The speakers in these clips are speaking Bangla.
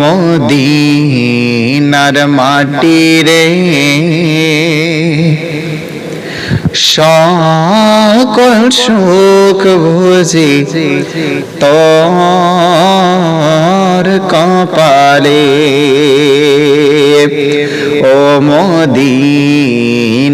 মদিনার মাটি রে। সকল সুখ বুঝি তোর কপালে। ও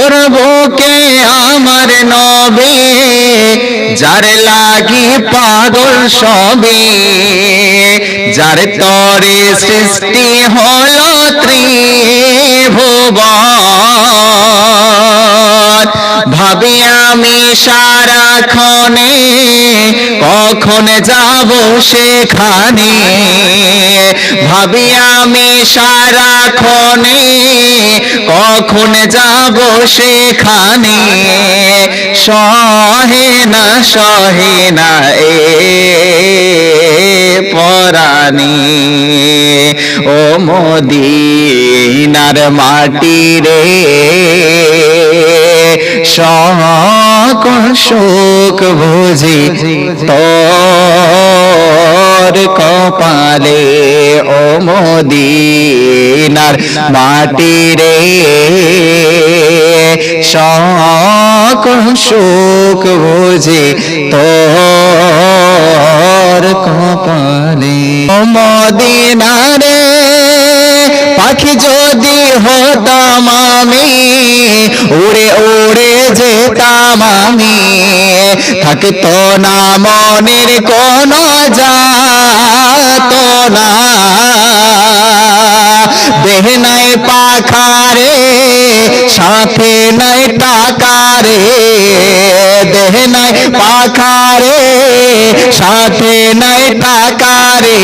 তোর বুকে আমার নবে? যার লাগি পাগল সবে যার তরে সৃষ্টি হল ত্রিভুবন। ভাবি আমি সারাক্ষণে কখন যাব সেখানে? ভাবি আমি সারা সারাক্ষণে কখন যাব সেখানে? সহে না সহে না এ পরাণী। ও মদিনার মাটি রে সকল শোক বুঝি? তোর কপালে ও মদিনার মাটি রে। সকল শোক বুঝি? তোর কপালে ও মদিনারে পাখি যদি হতাম আমি উড়ে উড়ে যেতাম আমি। থাকতো না মনের কোন যাত না। দেহ নাই পাখারে, সাথে নাই টাকারে। দেহ নাই পাখারে, সাথে নাই টাকারে।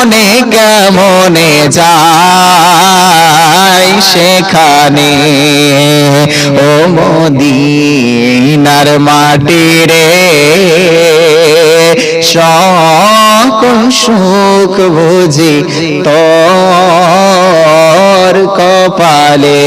কেমনে কেমনে যাই সেখানে? ও মদিনার মাটি রে সকল সুখ বুঝি তোর কপালে।